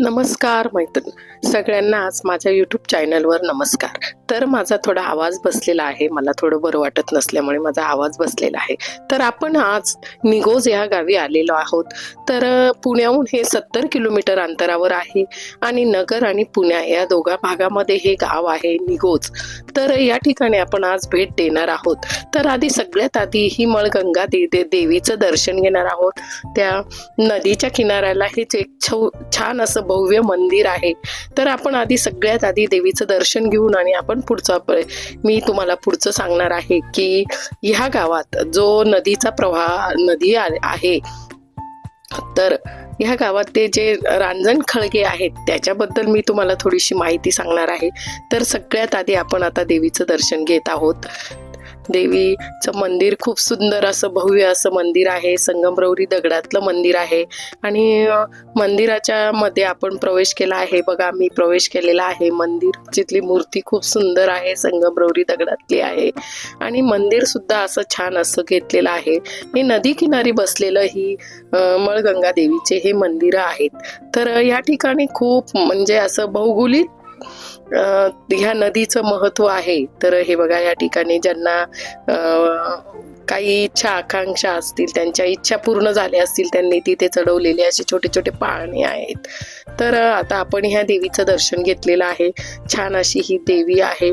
नमस्कार मैत्रीण. सगळ्यांना आज माझ्या यूट्यूब चॅनलवर नमस्कार. तर माझा थोडा आवाज बसलेला आहे. मला थोडं बरं वाटत नसल्यामुळे माझा आवाज बसलेला आहे. तर आपण आज निगोज या गावी आलेलो आहोत. तर पुण्याहून हे सत्तर किलोमीटर अंतरावर आहे आणि नगर आणि पुण्या या दोघा भागामध्ये हे गाव आहे निगोज. तर या ठिकाणी आपण आज भेट देणार आहोत. तर आधी सगळ्यात आधी ही मळगंगा दे दे- देवीचं दर्शन घेणार आहोत. त्या नदीच्या किनाऱ्याला हेच एक छौ छान असं भव्य मंदिर आहे. तर आपण आधी सगळ्यात आधी देवीचं दर्शन घेऊन आणि आपण पुढचं मी तुम्हाला पुढचं सांगणार आहे की ह्या गावात जो नदीचा प्रवाह नदी आहे तर ह्या गावात ते जे रांजण खळगे आहेत त्याच्याबद्दल मी तुम्हाला थोडीशी माहिती सांगणार आहे. तर सगळ्यात आधी आपण आता देवीचं दर्शन घेत आहोत. देवीचं मंदिर खूप सुंदर असं भव्य असं मंदिर आहे. संगमरवरी दगडातलं मंदिर आहे. आणि मंदिराच्या मध्ये आपण प्रवेश केला आहे. बघा मी प्रवेश केलेला आहे. मंदिर जिथली मूर्ती खूप सुंदर आहे. संगमरवरी दगडातली आहे. आणि मंदिर सुद्धा असं छान असं घेतलेलं आहे. हे नदी किनारी बसलेलं ही मळगंगा देवीचे हे मंदिरं आहेत. तर या ठिकाणी खूप म्हणजे असं भौगोलिक ह्या नदीचं महत्त्व आहे. तर हे बघा या ठिकाणी ज्यांना काही इच्छा आकांक्षा असतील त्यांच्या इच्छा पूर्ण झाल्या असतील त्यांनी तिथे चढवलेले असे छोटे छोटे पाळणे आहेत. तर आता आपण ह्या देवीचं दर्शन घेतलेलं आहे. छान अशी ही देवी आहे.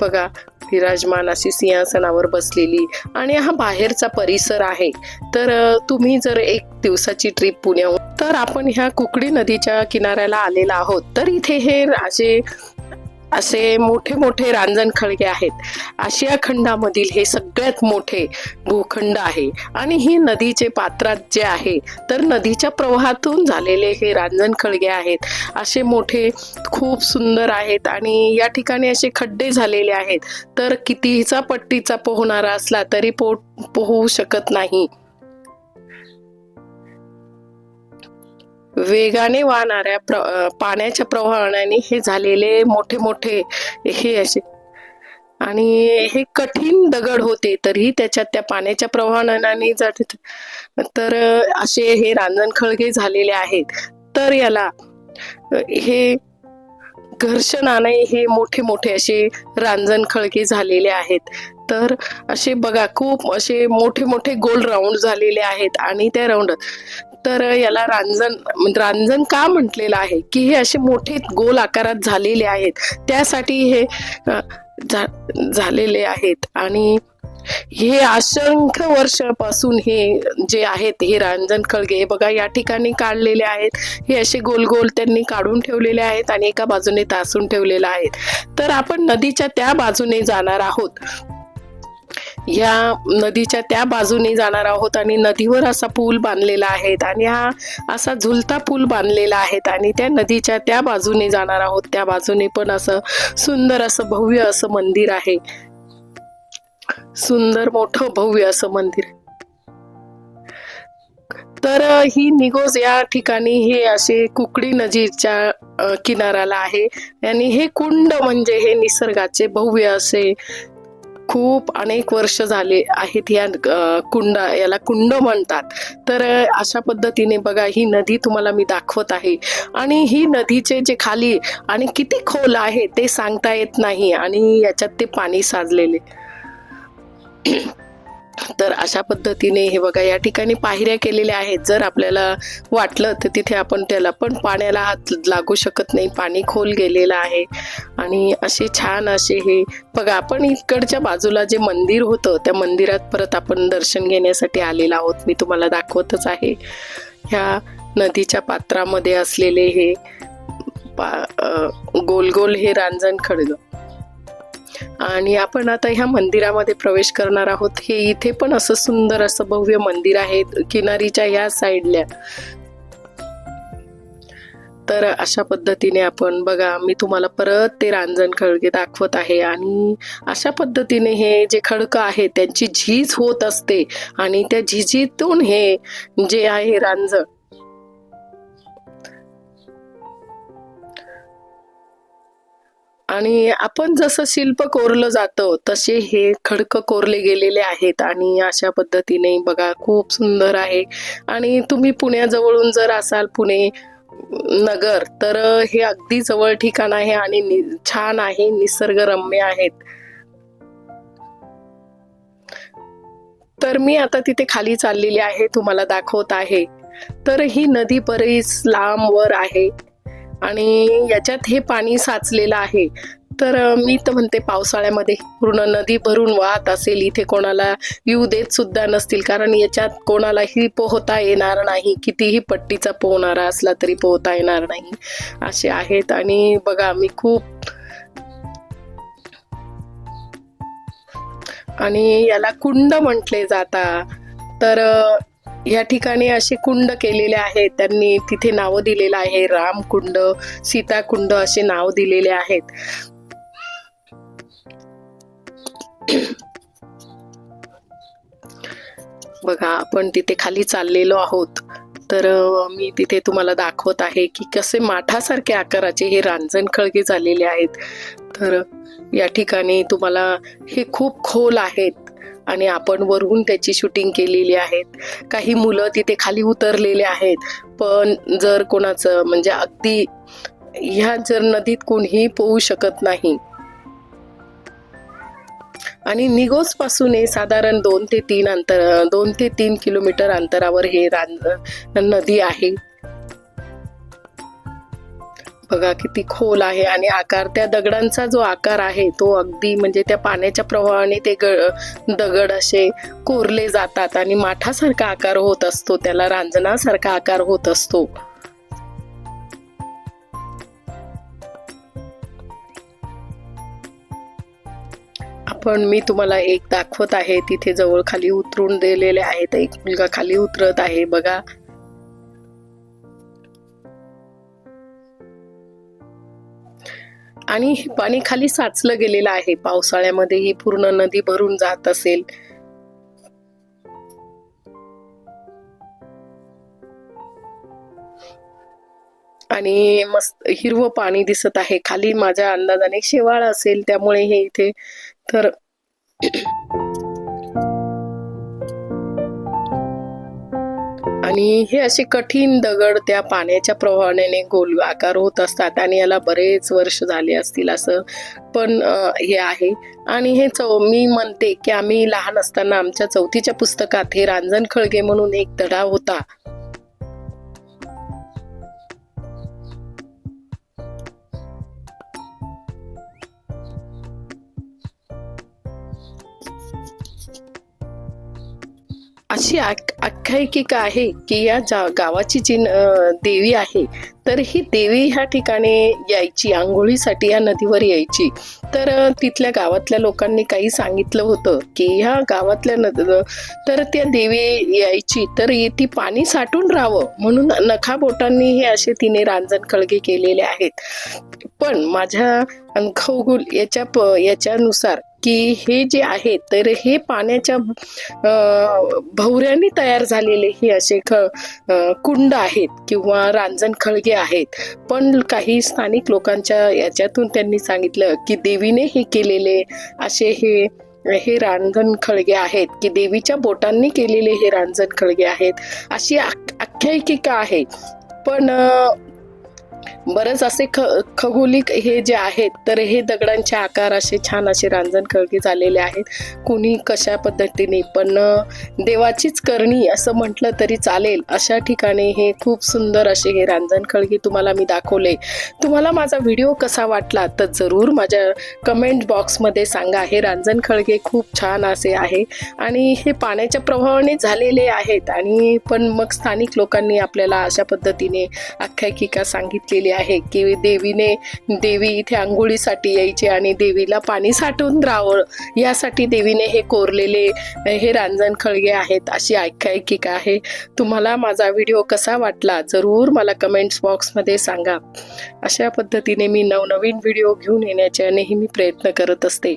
बघा विराजमान अशी सिंहासनावर बसलेली आणि हा बाहेरचा परिसर आहे. तर तुम्ही जर एक दिवसाची ट्रिप पुण्याहून तर आपण ह्या कुकडी नदीच्या किनाऱ्याला आलेला आहोत. तर इथे हे राजे असे मोठे मोठे रांजण खळगे आहेत. आशिया खंडामधील हे सगळ्यात मोठे भूखंड आहे. आणि ही नदीचे पात्रात जे आहे. तर नदीच्या प्रवाहातून झालेले हे रांजण खळगे आहेत. असे मोठे खूप सुंदर आहेत. आणि या ठिकाणी असे खड्डे झालेले आहेत. तर कितीचा पट्टीचा पोहणारा असला तरी पो पोहू शकत नाही. वेगाने वाहणाऱ्या प्र पाण्याच्या प्रवाहाने हे झालेले मोठे मोठे हे असे. आणि हे कठीण दगड होते तरीही त्याच्यात त्या पाण्याच्या प्रवाहाने जात तर असे हे रांजण खळगे झालेले आहेत. तर याला हे घर्षणाने हे मोठे मोठे असे रांजण खळगे झालेले आहेत. तर असे बघा खूप असे मोठे मोठे गोल राऊंड झालेले आहेत. आणि त्या राऊंड तर याला रांजण म्हणजे रांजण का म्हटलेलं आहे? की हे असे मोठे गोल आकारात झालेले आहेत. त्यासाठी हे झा- झालेले आहेत. आणि हे असंख्य वर्षापासून हे जे आहेत हे रांजण खळगे हे बघा या ठिकाणी काढलेले आहेत. हे असे गोल गोल त्यांनी काढून ठेवलेले आहेत आणि एका बाजूने तासून ठेवलेले आहेत. तर आपण नदीच्या त्या बाजूने जाणार आहोत. या नदीच्या त्या बाजूने जाणार आहोत आणि नदीवर असा पूल बांधलेला आहे आणि हा असा झुलता पूल बांधलेला आहे आणि त्या नदीच्या त्या बाजूने जाणार आहोत. त्या बाजूने पण असं सुंदर असं भव्य असं मंदिर आहे. सुंदर मोठं भव्य असं मंदिर. तर ही निगोज या ठिकाणी हे असे कुकडी नदीच्या किनाऱ्याला आहे. आणि हे कुंड म्हणजे हे निसर्गाचे भव्य असे खूप अनेक वर्ष झाले आहेत या कुंड याला कुंड म्हणतात. तर अशा पद्धतीने बघा ही नदी तुम्हाला मी दाखवत आहे. आणि ही नदीचे जे खाली आणि किती खोल आहे ते सांगता येत नाही आणि याच्यात ते पाणी साजलेले तर अशा पद्धतीने हे बघा या ठिकाणी पायऱ्या केलेल्या आहेत. जर आपल्याला वाटलं तर तिथे आपण त्याला पण पाण्याला हात लागू शकत नाही. पाणी खोल गेलेलं आहे. आणि असे छान असे हे बघा आपण इकडच्या बाजूला जे मंदिर होतं त्या मंदिरात परत आपण दर्शन घेण्यासाठी आलेलो आहोत. मी तुम्हाला दाखवतच आहे. ह्या नदीच्या पात्रामध्ये असलेले हे पा गोल गोल हे रांजण खडगं आणि आपण आता ह्या मंदिरामध्ये प्रवेश करणार आहोत. हे इथे पण असं सुंदर असं भव्य मंदिर आहे किनारीच्या ह्या साईडला तर अशा पद्धतीने आपण बघा मी तुम्हाला परत ते रांजण खळगे दाखवत आहे. आणि अशा पद्धतीने हे जे खडकं आहे त्यांची झीज होत असते. आणि त्या झिजीतून हे जे आहे रांजण आणि आपण जसं शिल्प कोरलं जातं तसे हे खडकं कोरले गेलेले आहेत आणि अशा पद्धतीने बघा खूप सुंदर आहे. आणि तुम्ही पुण्याजवळून जर असाल पुणे नगर तर हे अगदी जवळ ठिकाण आहे आणि नि- छान आहे निसर्गरम्य आहेत. तर मी आता तिथे खाली चाललेली आहे तुम्हाला दाखवत आहे. तर ही नदी बरीच लांब वर आहे. आणि याच्यात हे पाणी साचलेलं आहे. तर मी तर म्हणते पावसाळ्यामध्ये पूर्ण नदी भरून वाहत असेल इथे कोणाला येऊ देत सुद्धा नसतील. कारण याच्यात कोणालाही पोहता येणार नाही. कितीही पट्टीचा पोहणारा असला तरी पोहता येणार नाही. असे आहेत. आणि बघा मी खूप आणि याला कुंड म्हटले जाता. तर या ठिकाणी असे कुंड केलेले आहेत. त्यांनी तिथे नावं दिलेलं आहे. राम कुंड सीता कुंड असे नाव दिलेले आहेत. बघा आपण तिथे खाली चाललेलो आहोत. तर मी तिथे तुम्हाला दाखवत आहे की कसे माठासारखे आकाराचे हे रांजण खळगे झालेले आहेत. तर या ठिकाणी तुम्हाला हे खूप खोल आहेत. आणि आपण वरून त्याची शूटिंग केलेली आहेत. काही मुलं तिथे खाली उतरलेले आहेत. पण जर कोणाचं म्हणजे अगदी ह्या जर नदीत कोणीही पोहू शकत नाही. आणि निगोस पासून हे साधारण दोन ते तीन अंतर दोन ते तीन किलोमीटर अंतरावर हे रान नदी आहे. बघा किती खोल आहे आणि आकार त्या दगडांचा जो आकार आहे तो अगदी म्हणजे त्या पाण्याच्या प्रवाहाने ते ग- दगड असे कोरले जातात आणि माठासारखा आकार होत असतो त्याला रांजणासारखा आकार होत असतो. आपण मी तुम्हाला एक दाखवत आहे तिथे जवळ खाली उतरून दिलेले आहेत एक मुलगा खाली उतरत आहे बघा. आणि हे पाणी खाली साचलं गेलेलं आहे. पावसाळ्यामध्ये ही पूर्ण नदी भरून जात असेल. आणि मस्त हिरवं पाणी दिसत आहे. खाली माझ्या अंदाजाने शेवाळ असेल त्यामुळे हे इथे तर आणि हे असे कठीण दगड त्या पाण्याच्या प्रवाहाने गोल आकार होत असतात आणि याला बरेच वर्ष झाले असतील असं पण हे आहे. आणि हे चौ मी म्हणते की आम्ही लहान असताना आमच्या चौथीच्या पुस्तकात हे रांजण खळगे म्हणून एक धडा होता. अशी आख्यायिका आहे की या जा- गावाची जी न- देवी आहे तर ही देवी ह्या ठिकाणी यायची आंघोळीसाठी या नदीवर यायची. तर तिथल्या गावातल्या लोकांनी काही सांगितलं होतं की ह्या गावातल्या नद तर त्या देवी यायची तर ती पाणी साठून राहावं म्हणून नखाबोटांनी हे असे तिने रांजण कळगे केलेले आहेत. पण माझ्या खगोल याच्या प- याच्यानुसार की हे जे आहे तर हे पाण्याच्या अं, भवऱ्यांनी तयार झालेले हे असे ख कुंड आहेत किंवा रांजण खळगे आहेत. पण काही स्थानिक लोकांच्या याच्यातून त्यांनी सांगितलं की देवीने हे केलेले असे हे हे रांजण खळगे आहेत की देवीच्या बोटांनी केलेले हे रांजण खळगे आहेत. अशी आख्यायिका आहे. पण बरंच असे ख खगोलिक हे जे आहेत तर हे दगडांचे आकार असे छान असे रांजण खळगे झालेले आहेत. कुणी कशा पद्धतीने पण देवाचीच करणी असं म्हटलं तरी चालेल. अशा ठिकाणी हे खूप सुंदर असे हे रांजण खळगे तुम्हाला मी दाखवले. तुम्हाला माझा व्हिडिओ कसा वाटला तर जरूर माझ्या कमेंट बॉक्समध्ये सांगा. हे रांजण खळगे खूप छान असे आहे आणि हे पाण्याच्या प्रभावाने झालेले आहेत आणि पण मग स्थानिक लोकांनी आपल्याला अशा पद्धतीने आख्यायिका सांगितलेली आहे की देवीने देवी इथे आंघोळीसाठी यायची आणि देवीला पाणी साठवून राहावं यासाठी देवीने हे कोरलेले हे रांजण खळगे आहेत अशी ऐकायकिका आहे? तुम्हाला माझा व्हिडिओ कसा वाटला? जरूर मला कमेंट्स बॉक्समध्ये सांगा. अशा पद्धतीने मी नवनवीन व्हिडिओ घेऊन येण्याचा नेहमी प्रयत्न करत असते.